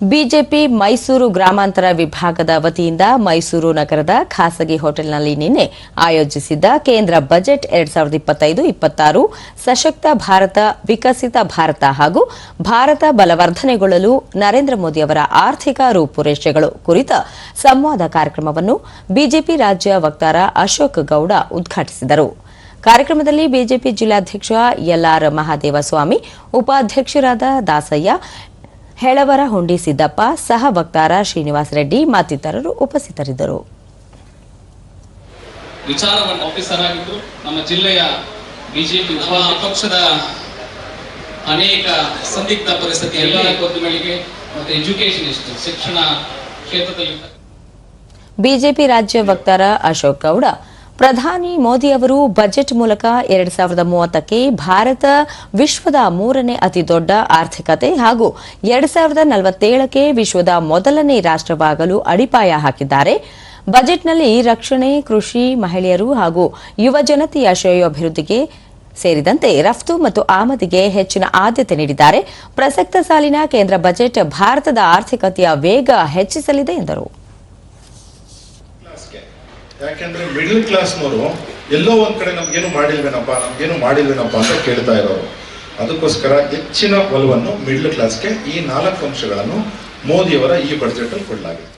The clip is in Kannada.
ಬಿಜೆಪಿ ಮೈಸೂರು ಗ್ರಾಮಾಂತರ ವಿಭಾಗದ ವತಿಯಿಂದ ಮೈಸೂರು ನಗರದ ಖಾಸಗಿ ಹೋಟೆಲ್ನಲ್ಲಿ ನಿನ್ನೆ ಆಯೋಜಿಸಿದ್ದ ಕೇಂದ್ರ ಬಜೆಟ್ ಎರಡ್ ಸಾವಿರದ ಇಪ್ಪತ್ತೈದು ಇಪ್ಪತ್ತಾರು ಸಶಕ್ತ ಭಾರತ, ವಿಕಸಿತ ಭಾರತ ಹಾಗೂ ಭಾರತ ಬಲವರ್ಧನೆಗೊಳ್ಳಲು ನರೇಂದ್ರ ಮೋದಿ ಅವರ ಆರ್ಥಿಕ ರೂಪುರೇಷೆಗಳು ಕುರಿತ ಸಂವಾದ ಕಾರ್ಯಕ್ರಮವನ್ನು ಬಿಜೆಪಿ ರಾಜ್ಯ ವಕ್ತಾರ ಅಶೋಕ್ ಗೌಡ ಉದ್ಘಾಟಿಸಿದರು. ಕಾರ್ಯಕ್ರಮದಲ್ಲಿ ಬಿಜೆಪಿ ಜಿಲ್ಲಾಧ್ಯಕ್ಷ ಎಲ್ಆರ್ ಮಹಾದೇವಸ್ವಾಮಿ, ಉಪಾಧ್ಯಕ್ಷರಾದ ದಾಸಯ್ಯ ಹೆಳವರ ಹುಂಡಿ ಸಿದ್ದಪ್ಪ ಸಹ ವಕ್ತಾರ ಶ್ರೀನಿವಾಸ ರೆಡ್ಡಿ ಮತ್ತಿತರರು ಉಪಸ್ಥಿತರಿದ್ದರು. ವಿಚಾರವನ್ನು ಆಫೀಸರ್ ಆಗಿದ್ದು ನಮ್ಮ ಜಿಲ್ಲೆಯ ಬಿಜೆಪಿ ಪಕ್ಷದ ಅನೇಕ ಸಂದಿಗ್ಧ ಪರಿಸ್ಥಿತಿಯಲ್ಲಿ ಕೊದ್ದುಗಳಿಗೆ ಮತ್ತು ಎಜುಕೇಶನಿಸ್ಟ್ ಶಿಕ್ಷಣ ಕ್ಷೇತ್ರದಲ್ಲಿ. ಬಿಜೆಪಿ ರಾಜ್ಯ ವಕ್ತಾರ ಅಶೋಕ್ ಗೌಡ ಪ್ರಧಾನಿ ಮೋದಿ ಅವರು ಬಜೆಟ್ ಮೂಲಕ ಎರಡ್ ಸಾವಿರದ ಮೂವತ್ತಕ್ಕೆ ಭಾರತ ವಿಶ್ವದ ಮೂರನೇ ಅತಿದೊಡ್ಡ ಆರ್ಥಿಕತೆ ಹಾಗೂ ಎರಡ್ ಸಾವಿರದ ನಲವತ್ತೇಳಕ್ಕೆ ವಿಶ್ವದ ಮೊದಲನೇ ರಾಷ್ಟವಾಗಲು ಅಡಿಪಾಯ ಹಾಕಿದ್ದಾರೆ. ಬಜೆಟ್ನಲ್ಲಿ ರಕ್ಷಣೆ, ಕೃಷಿ, ಮಹಿಳೆಯರು ಹಾಗೂ ಯುವ ಜನತೆಯ ಶ್ರೇಯೋಭಿವೃದ್ಧಿಗೆ ಸೇರಿದಂತೆ ರಫ್ತು ಮತ್ತು ಆಮದಿಗೆ ಹೆಚ್ಚಿನ ಆದ್ಯತೆ ನೀಡಿದ್ದಾರೆ. ಪ್ರಸಕ್ತ ಸಾಲಿನ ಕೇಂದ್ರ ಬಜೆಟ್ ಭಾರತದ ಆರ್ಥಿಕತೆಯ ವೇಗ ಹೆಚ್ಚಿಸಲಿದೆ ಎಂದರು. ಯಾಕೆಂದ್ರೆ ಮಿಡಲ್ ಕ್ಲಾಸ್ನವರು ಎಲ್ಲೋ ಒಂದ್ ಕಡೆ ನಮ್ಗೇನು ಮಾಡಿಲ್ವೇನಪ್ಪ ನಮ್ಗೇನು ಮಾಡಿಲ್ವೇನಪ್ಪ ಅಂತ ಕೇಳ್ತಾ ಇರೋರು. ಅದಕ್ಕೋಸ್ಕರ ಹೆಚ್ಚಿನ ಒಲವನ್ನು ಮಿಡ್ಲ್ ಕ್ಲಾಸ್ಗೆ ಈ ನಾಲ್ಕು ಅಂಶಗಳನ್ನು ಮೋದಿಯವರ ಈ ಬಜೆಟ್ ಅಲ್ಲಿ ಕೊಡಲಾಗಿದೆ.